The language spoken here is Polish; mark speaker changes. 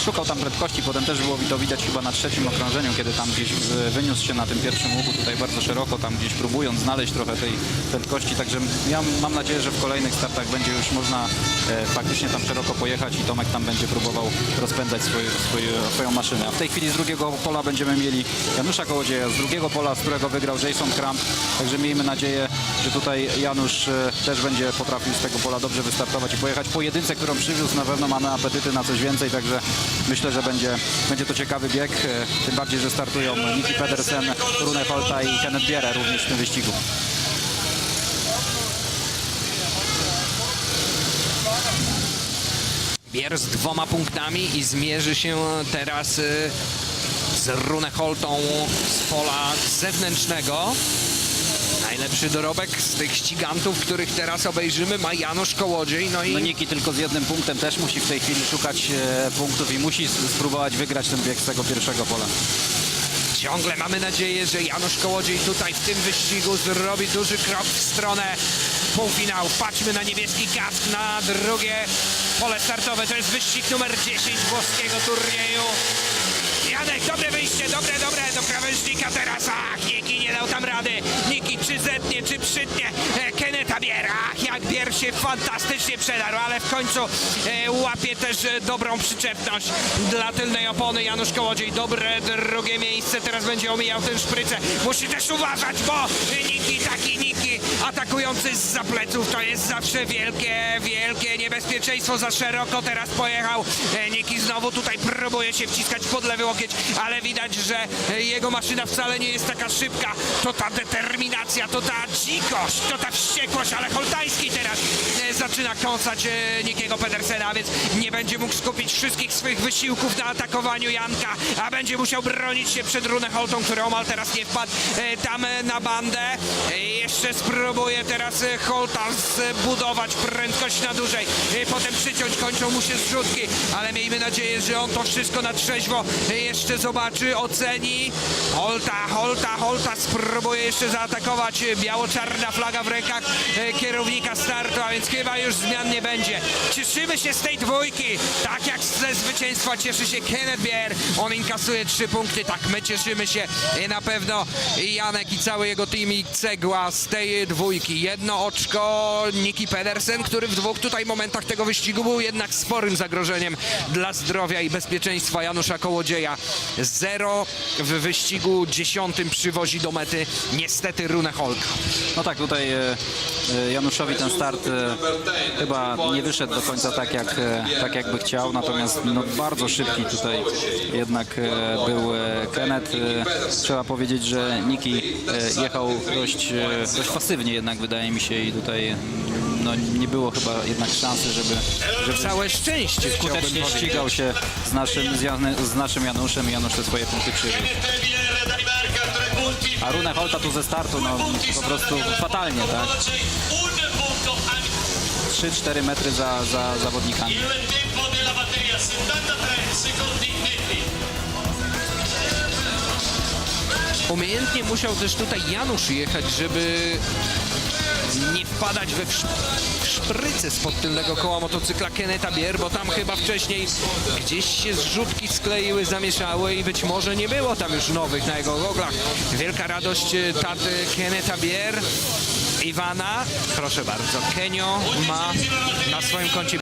Speaker 1: szukał tam prędkości, potem też było to widać chyba na trzecim okrążeniu, kiedy tam gdzieś wyniósł się na tym pierwszym łuku tutaj bardzo szeroko, tam gdzieś próbując znaleźć trochę tej prędkości, także ja mam nadzieję, że w kolejnych startach będzie już można e, faktycznie tam szeroko pojechać i Tomek tam będzie próbował rozpędzać swój, swój, swoją maszynę. A w tej chwili z drugiego pola będziemy mieli Janusza Kołodzieja, z drugiego pola, z którego wygrał Jason Kramp, także miejmy nadzieję, że tutaj Janusz e, też będzie potrafił z tego pola dobrze wystartować i pojechać po jedynce, którą przywiózł. Na pewno mamy apetyty na coś więcej, także myślę, że będzie, będzie to ciekawy bieg, e, tym bardziej, że startują Niki Pedersen, Rune Holta i Kenneth Bierre również w tym wyścigu.
Speaker 2: Bier z dwoma punktami i zmierzy się teraz y, z Runeholtą z pola zewnętrznego. Najlepszy dorobek z tych ścigantów, których teraz obejrzymy, ma Janusz Kołodziej. No i
Speaker 1: No Niki tylko z jednym punktem też musi w tej chwili szukać e, punktów i musi s- spróbować wygrać ten bieg z tego pierwszego pola.
Speaker 2: ciągle mamy nadzieję, że Janusz Kołodziej tutaj w tym wyścigu zrobi duży krok w stronę półfinału. Patrzmy na niebieski kask, na drugie pole startowe. To jest wyścig numer 10 włoskiego turnieju. Janek, dobre wyjście, dobre, dobre, do krawężnika teraz. Ach, Niki nie dał tam rady. Się fantastycznie przedarł, ale w końcu e, łapie też e, dobrą przyczepność dla tylnej opony. Janusz Kołodziej, dobre drugie miejsce. Teraz będzie omijał ten szprycę. Musi też uważać, bo Niki, taki Niki atakujący z pleców to jest zawsze wielkie, wielkie niebezpieczeństwo. Za szeroko teraz pojechał. E, Niki znowu tutaj próbuje się wciskać pod lewy łokieć, ale widać, że e, jego maszyna wcale nie jest taka szybka. To ta determinacja, to ta dzikość, to ta wściekłość, ale Holtański teraz e, zaczyna kąsać Nikiego Pedersena, więc nie będzie mógł skupić wszystkich swych wysiłków na atakowaniu Janka, a będzie musiał bronić się przed Runeholtą, który omal teraz nie wpadł tam na bandę. Jeszcze spróbuje teraz e, Holta zbudować prędkość na dłużej, e, potem przyciąć, kończą mu się zrzutki, ale miejmy nadzieję, że on to wszystko na trzeźwo e, jeszcze zobaczy, oceni. Holta, Holta, Holta spróbuje jeszcze zaatakować. Biało-czarna flaga w rękach kierownika startu, a więc chyba już zmian nie będzie. Cieszymy się z tej dwójki, tak jak ze zwycięstwa cieszy się Kenneth Bier. On inkasuje trzy punkty, tak my cieszymy się na pewno Janek i cały jego team i cegła z tej dwójki. Jedno oczko Niki Pedersen, który w dwóch tutaj momentach tego wyścigu był jednak sporym zagrożeniem dla zdrowia i bezpieczeństwa Janusza Kołodzieja. Zero w wyścigu dziesiątym przywozi do mety niestety Rune Holka.
Speaker 1: No tak, tutaj e, e, Januszowi ten start e, chyba nie wyszedł do końca tak, jak, tak jakby chciał, natomiast no, bardzo szybki tutaj jednak był Kenneth. Trzeba powiedzieć, że Niki jechał dość, dość pasywnie jednak wydaje mi się i tutaj no, nie było chyba jednak szansy, żeby, żeby
Speaker 2: Całe szczęście chciałbym
Speaker 1: skutecznie
Speaker 2: powiedzieć.
Speaker 1: ścigał się z naszym, z, Jan- z naszym Januszem i Janusz te swoje punkty przywiózł. A Rune Holta tu ze startu, no po prostu fatalnie, tak?
Speaker 3: Un punto anche
Speaker 1: 3-4 metry za, za zawodnikami.
Speaker 3: il tempo della batteria 73 secondi netti.
Speaker 2: Umiejętnie musiał też tutaj Janusz jechać, żeby nie wpadać we szprycę spod tylnego koła motocykla Keneta Bier, bo tam chyba wcześniej gdzieś się zrzutki skleiły, zamieszały i być może nie było tam już nowych na jego goglach. Wielka radość e, taty Keneta Bier. Iwana, proszę bardzo, Kenio ma na swoim koncie